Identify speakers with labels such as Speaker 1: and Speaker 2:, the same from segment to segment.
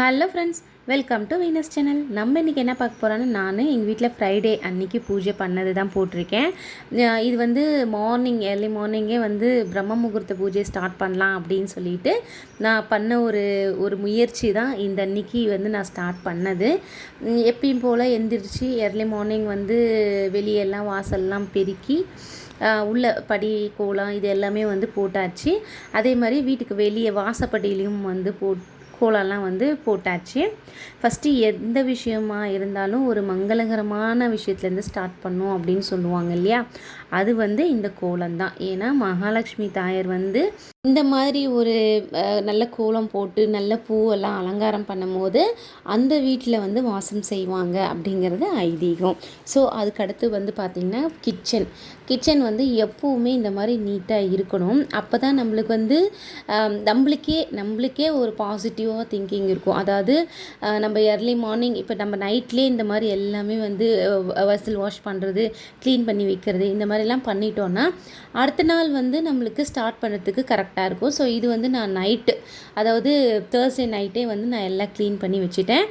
Speaker 1: Hello friends welcome to Venus channel நம்ம இன்றைக்கி என்ன பார்க்க போகிறோன்னா நான் எங்கள் வீட்டில் ஃப்ரைடே அன்னைக்கு பூஜை பண்ணது தான் போட்டிருக்கேன். இது வந்து மார்னிங் ஏர்லி மார்னிங்கே வந்து பிரம்ம முகூர்த்த பூஜை ஸ்டார்ட் பண்ணலாம் அப்படின்னு சொல்லிட்டு நான் பண்ண ஒரு ஒரு முயற்சி தான் இந்த அன்னைக்கு வந்து நான் ஸ்டார்ட் பண்ணது. எப்பயும் போல் எந்திரிச்சு ஏர்லி மார்னிங் வந்து வெளியெல்லாம் வாசல்லாம் பெருக்கி உள்ள படி கோலம் இது எல்லாமே வந்து போட்டாச்சு. அதே மாதிரி வீட்டுக்கு வெளியே வாசப்படியிலையும் வந்து போட் கோலம்லாம் வந்து போட்டாச்சு. ஃபஸ்ட்டு எந்த விஷயமா இருந்தாலும் ஒரு மங்களகரமான விஷயத்துலேருந்து ஸ்டார்ட் பண்ணும் அப்படின்னு சொல்லுவாங்க இல்லையா? அது வந்து இந்த கோலம் தான் ஏன்னா மகாலட்சுமி தாயார் வந்து இந்த மாதிரி ஒரு நல்ல கோலம் போட்டு நல்ல பூவெல்லாம் அலங்காரம் பண்ணும்போது அந்த வீட்டில் வந்து வாசம் செய்வாங்க அப்படிங்கிறது ஐதீகம். ஸோ அதுக்கடுத்து வந்து பார்த்திங்கன்னா கிச்சன். கிச்சன் வந்து எப்போவுமே இந்த மாதிரி நீட்டாக இருக்கணும். அப்போ தான் நம்மளுக்கு வந்து நம்மளுக்கே நம்மளுக்கே ஒரு பாசிட்டிவாக திங்கிங் இருக்கும். அதாவது நம்ம ஏர்லி மார்னிங் இப்போ நம்ம நைட்லேயே இந்த மாதிரி எல்லாமே வந்து வசல் வாஷ் பண்ணுறது க்ளீன் பண்ணி வைக்கிறது இந்த மாதிரிலாம் பண்ணிட்டோன்னா அடுத்த நாள் வந்து நம்மளுக்கு ஸ்டார்ட் பண்ணுறதுக்கு கரெக்டாக இருக்கும். ஸோ இது வந்து நான் நைட்டு அதாவது தேர்ஸ்டே நைட்டே வந்து நான் எல்லாம் க்ளீன் பண்ணி வச்சுட்டேன்.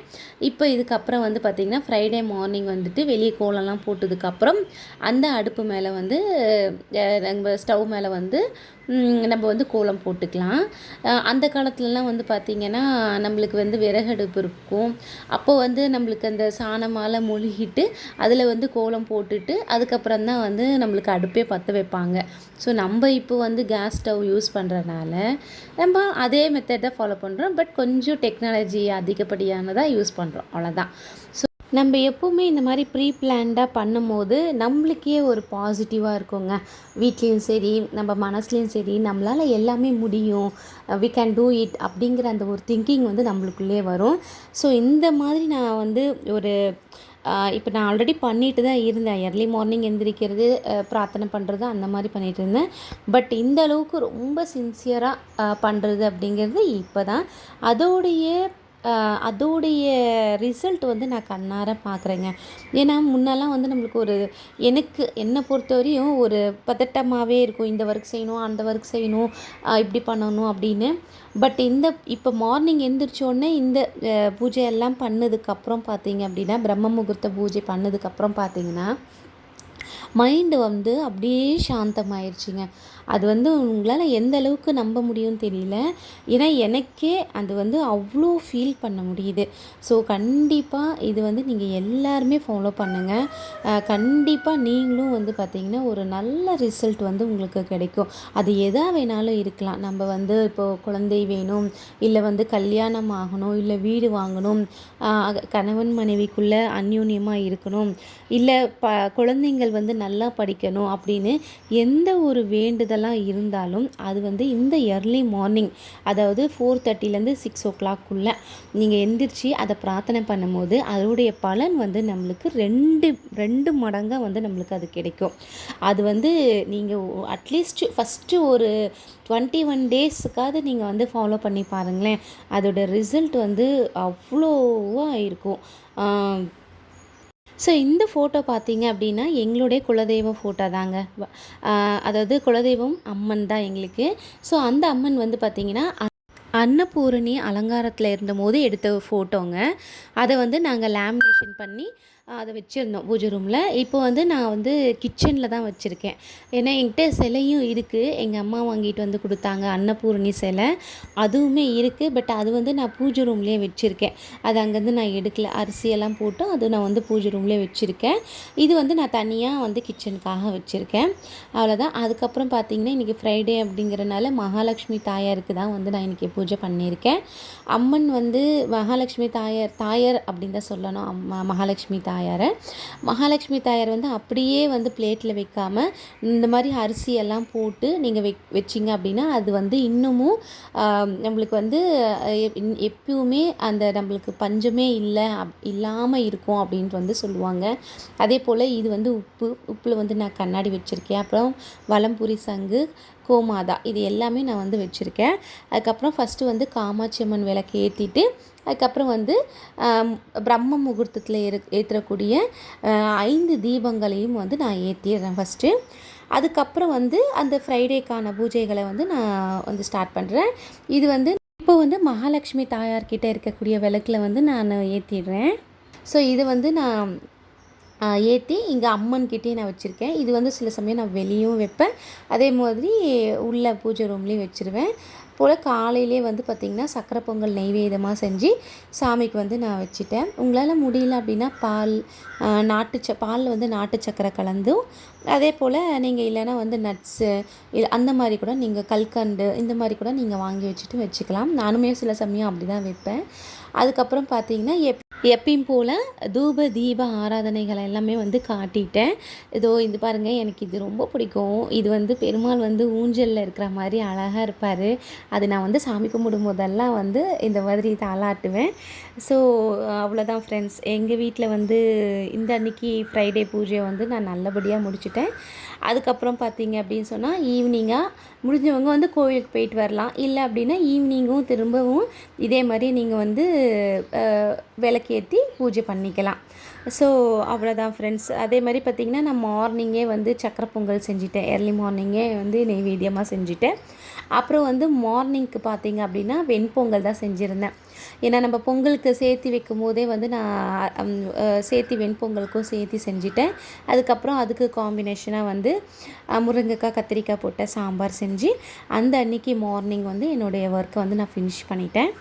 Speaker 1: இப்போ இதுக்கப்புறம் வந்து பார்த்திங்கன்னா ஃப்ரைடே மார்னிங் வந்துட்டு வெளியே கோலம்லாம் போட்டதுக்கப்புறம் அந்த அடுப்பு மேலே வந்து நம்ம ஸ்டவ் மேலே வந்து நம்ம வந்து கோலம் போட்டுக்கலாம். அந்த காலத்துலலாம் வந்து பார்த்திங்கன்னா நம்மளுக்கு வந்து விறகடுப்பு இருக்கும். அப்போ வந்து நம்மளுக்கு அந்த சாணமால மொழிகிட்டு அதில் வந்து கோலம் போட்டுட்டு அதுக்கப்புறம் தான் வந்து நம்மளுக்கு அடுப்பே பற்ற வைப்பாங்க. ஸோ நம்ம இப்போ வந்து கேஸ் ஸ்டவ் யூஸ் பண்ணுறனால நம்ம அதே மெத்தட் தான் ஃபாலோ பண்ணுறோம் பட் கொஞ்சம் டெக்னாலஜி அதிகப்படியானதாக யூஸ் பண்ணுறோம் அவ்வளோதான் ஸோ நம்ம எப்போவுமே இந்த மாதிரி ப்ரீ பிளான்டாக பண்ணும்போது நம்மளுக்கே ஒரு பாசிட்டிவாக இருக்குங்க. வீட்லேயும் சரி நம்ம மனசுலேயும் சரி நம்மளால் எல்லாமே முடியும். வி கேன் டூ இட் அப்படிங்கிற அந்த ஒரு திங்கிங் வந்து நம்மளுக்குள்ளே வரும். ஸோ இந்த மாதிரி நான் வந்து ஒரு இப்போ நான் ஆல்ரெடி பண்ணிட்டு தான் இருந்தேன். ஏர்லி மார்னிங் எந்திரிக்கிறது பிரார்த்தனை பண்ணுறது அந்த மாதிரி பண்ணிகிட்டு இருந்தேன். பட் இந்த அளவுக்கு ரொம்ப சின்சியராக பண்ணுறது அப்படிங்கிறது இப்போ தான் அதோடைய அதோடைய ரிசல்ட் வந்து நான் கண்ணார பார்க்குறேங்க. ஏன்னா முன்னெல்லாம் வந்து நம்மளுக்கு ஒரு எனக்கு என்னை பொறுத்தவரையும் ஒரு பதட்டமாகவே இருக்கும். இந்த ஒர்க் செய்யணும் அந்த ஒர்க் செய்யணும் இப்படி பண்ணணும் அப்படின்னு. பட் இந்த இப்போ மார்னிங் எந்திரிச்சோடனே இந்த பூஜையெல்லாம் பூஜை எல்லாம் பண்ணதுக்கப்புறம் பார்த்தீங்க அப்படின்னா பிரம்ம முகூர்த்த பூஜை பண்ணதுக்கப்புறம் பார்த்தீங்கன்னா மைண்டு வந்து அப்படியே சாந்தமாயிருச்சுங்க. அது வந்து உங்களால் எந்த அளவுக்கு நம்ப முடியும்னு தெரியல. ஏன்னா எனக்கே அது வந்து அவ்வளோ ஃபீல் பண்ண முடியுது. ஸோ கண்டிப்பாக இது வந்து நீங்கள் எல்லாருமே ஃபாலோ பண்ணுங்கள் கண்டிப்பாக நீங்களும் வந்து பார்த்திங்கன்னா ஒரு நல்ல ரிசல்ட் வந்து உங்களுக்கு கிடைக்கும். அது எதா வேணாலும் இருக்கலாம். நம்ம வந்து இப்போது குழந்தை வேணும் இல்லை வந்து கல்யாணம் ஆகணும் இல்லை வீடு வாங்கணும் கணவன் மனைவிக்குள்ளே அந்யூன்யமாக இருக்கணும் இல்லை ப குழந்தைங்கள் வந்து நல்லா படிக்கணும் அப்படின்னு எந்த ஒரு வேண்டுதலாக இருந்தாலும் அது வந்து இந்த இயர்லி மார்னிங் அதாவது ஃபோர் தேர்ட்டிலேருந்து சிக்ஸ் ஓ கிளாக்குள்ளே நீங்கள் எந்திரிச்சு அதை பிரார்த்தனை பண்ணும்போது அதோடைய பலன் வந்து நம்மளுக்கு ரெண்டு ரெண்டு மடங்காக வந்து நம்மளுக்கு அது கிடைக்கும். அது வந்து நீங்கள் அட்லீஸ்ட் ஃபஸ்ட்டு ஒரு டுவெண்ட்டி ஒன் டேஸுக்காவது நீங்கள் வந்து ஃபாலோ பண்ணி பாருங்களேன். அதோட ரிசல்ட் வந்து அவ்வளோவா இருக்கும். ஸோ இந்த ஃபோட்டோ பார்த்தீங்க அப்படின்னா எங்களுடைய குலதெய்வ ஃபோட்டோ தாங்க. அதாவது குலதெய்வம் அம்மன் தான் எங்களுக்கு. ஸோ அந்த அம்மன் வந்து பார்த்தீங்கன்னா அன்னபூரணி அலங்காரத்தில் இருந்தபோது எடுத்த ஃபோட்டோங்க அதை வந்து நாங்கள் லேமினேஷன் பண்ணி அதை வச்சுருந்தோம் பூஜை ரூமில் இப்போ வந்து நான் வந்து கிச்சனில் தான் வச்சுருக்கேன். ஏன்னா என்கிட்ட சிலையும் இருக்குது எங்கள் அம்மா வாங்கிட்டு வந்து கொடுத்தாங்க. அன்னபூரணி சிலை. அதுவுமே இருக்குது பட் அது வந்து நான் பூஜை ரூம்லேயே வச்சுருக்கேன். அது அங்கேருந்து நான் எடுக்கல. அரிசியெல்லாம் போட்டு அது நான் வந்து பூஜை ரூம்லேயே வச்சுருக்கேன். இது வந்து நான் தனியாக வந்து கிச்சனுக்காக வச்சுருக்கேன். அவ்வளோதான் அதுக்கப்புறம் பார்த்தீங்கன்னா இன்றைக்கி ஃப்ரைடே அப்படிங்கிறனால மகாலட்சுமி தாயாருக்கு தான் வந்து நான் இன்றைக்கி பூஜை பண்ணியிருக்கேன். அம்மன் வந்து மகாலட்சுமி தாயார் தாயார் அப்படின்னு தான் சொல்லணும். அம்மா மகாலட்சுமி தாயார் மகாலட்சுமி தாயார் வந்து அப்படியே வந்து பிளேட்டில் வைக்காமல் இந்த மாதிரி அரிசி எல்லாம் போட்டு நீங்கள் வெ வச்சிங்க அப்படின்னா அது வந்து இன்னமும் நம்மளுக்கு வந்து எப்- இன்- எப்பவுமே அந்த நம்மளுக்கு பஞ்சமே இல்லை அப் இல்லாமல் இருக்கும் அப்படின்ட்டு வந்து சொல்லுவாங்க. அதே போல் இது வந்து உப்பு உப்பில் வந்து நான் கண்ணாடி வச்சுருக்கேன். அப்புறம் வலம்புரி சங்கு கோமாதா. இது எல்லாமே நான் வந்து வச்சுருக்கேன். அதுக்கப்புறம் ஃபஸ்ட்டு வந்து காமாட்சி அம்மன் விளக்கு ஏற்றிட்டு அதுக்கப்புறம் வந்து பிரம்ம முகூர்த்தத்தில் ஏறு ஏற்றக்கூடிய ஐந்து தீபங்களையும் வந்து நான் ஏற்றிடுறேன் ஃபஸ்ட்டு அதுக்கப்புறம் வந்து அந்த ஃப்ரைடேக்கான பூஜைகளை வந்து நான் வந்து ஸ்டார்ட் பண்ணுறேன் இது வந்து இப்போ வந்து மகாலட்சுமி தாயார்கிட்ட இருக்கக்கூடிய விளக்கில் வந்து நான் ஏற்றிடுறேன் ஸோ இது வந்து நான் ஏற்றி இங்கே அம்மன்கிட்டே நான் வச்சுருக்கேன். இது வந்து சில சமயம் நான் வெளியும் வைப்பேன். அதே மாதிரி உள்ள பூஜை ரூம்லேயும் வச்சுருவேன். போல் காலையிலே வந்து பார்த்திங்கன்னா சக்கரை பொங்கல் நெய்வேதமாக செஞ்சு சாமிக்கு வந்து நான் வச்சுட்டேன். உங்களால் முடியல அப்படின்னா பால் நாட்டு ச பாலில் வந்து நாட்டு சக்கரை கலந்தும் அதே போல் நீங்கள் இல்லைன்னா வந்து நட்ஸு அந்த மாதிரி கூட நீங்கள் கல்கண்டு இந்த மாதிரி கூட நீங்கள் வாங்கி வச்சுட்டு வச்சுக்கலாம். நானுமே சில சமயம் அப்படி தான் வைப்பேன். அதுக்கப்புறம் பார்த்தீங்கன்னா எப் எப்பயும் போல் தூப தீப ஆராதனைகள் எல்லாமே வந்து காட்டிட்டேன். இதோ இது பாருங்கள் எனக்கு இது ரொம்ப பிடிக்கும். இது வந்து பெருமாள் வந்து ஊஞ்சலில் இருக்கிற மாதிரி அழகாக இருப்பார். அது நான் வந்து சாமி கும்பிடும் போதெல்லாம் வந்து இந்த மாதிரி தாளாட்டுவேன். ஸோ அவ்வளோதான் ஃப்ரெண்ட்ஸ் எங்கள் வீட்டில் வந்து இந்த அன்னைக்கு ஃப்ரைடே பூஜையை வந்து நான் நல்லபடியாக முடிச்சுட்டேன். அதுக்கப்புறம் பார்த்தீங்க அப்படின்னு சொன்னால் ஈவினிங்காக முடிஞ்சவங்க வந்து கோவிலுக்கு போயிட்டு வரலாம். இல்லை அப்படின்னா ஈவினிங்கும் திரும்பவும் இதே மாதிரி நீங்கள் வந்து விளக்கு விளக்கேற்றி பூஜை பண்ணிக்கலாம். ஸோ அவ்வளோதான் ஃப்ரெண்ட்ஸ் அதே மாதிரி பார்த்திங்கன்னா நான் மார்னிங்கே வந்து சக்கரை பொங்கல் செஞ்சுட்டேன். ஏர்லி மார்னிங்கே வந்து நெய்வேத்தியமாக செஞ்சுட்டேன். அப்புறம் வந்து மார்னிங்க்கு பார்த்தீங்க அப்படின்னா வெண்பொங்கல் தான் செஞ்சுருந்தேன். ஏன்னா நம்ம பொங்கலுக்கு சேர்த்து வைக்கும் போதே வந்து நான் சேர்த்து வெண்பொங்கலுக்கும் சேர்த்து செஞ்சுட்டேன். அதுக்கப்புறம் அதுக்கு காம்பினேஷனாக வந்து முருங்கைக்காய் கத்திரிக்காய் போட்ட சாம்பார் செஞ்சு அந்த அன்னைக்கு மார்னிங் வந்து என்னுடைய ஒர்க்கை வந்து நான் ஃபினிஷ் பண்ணிட்டேன்.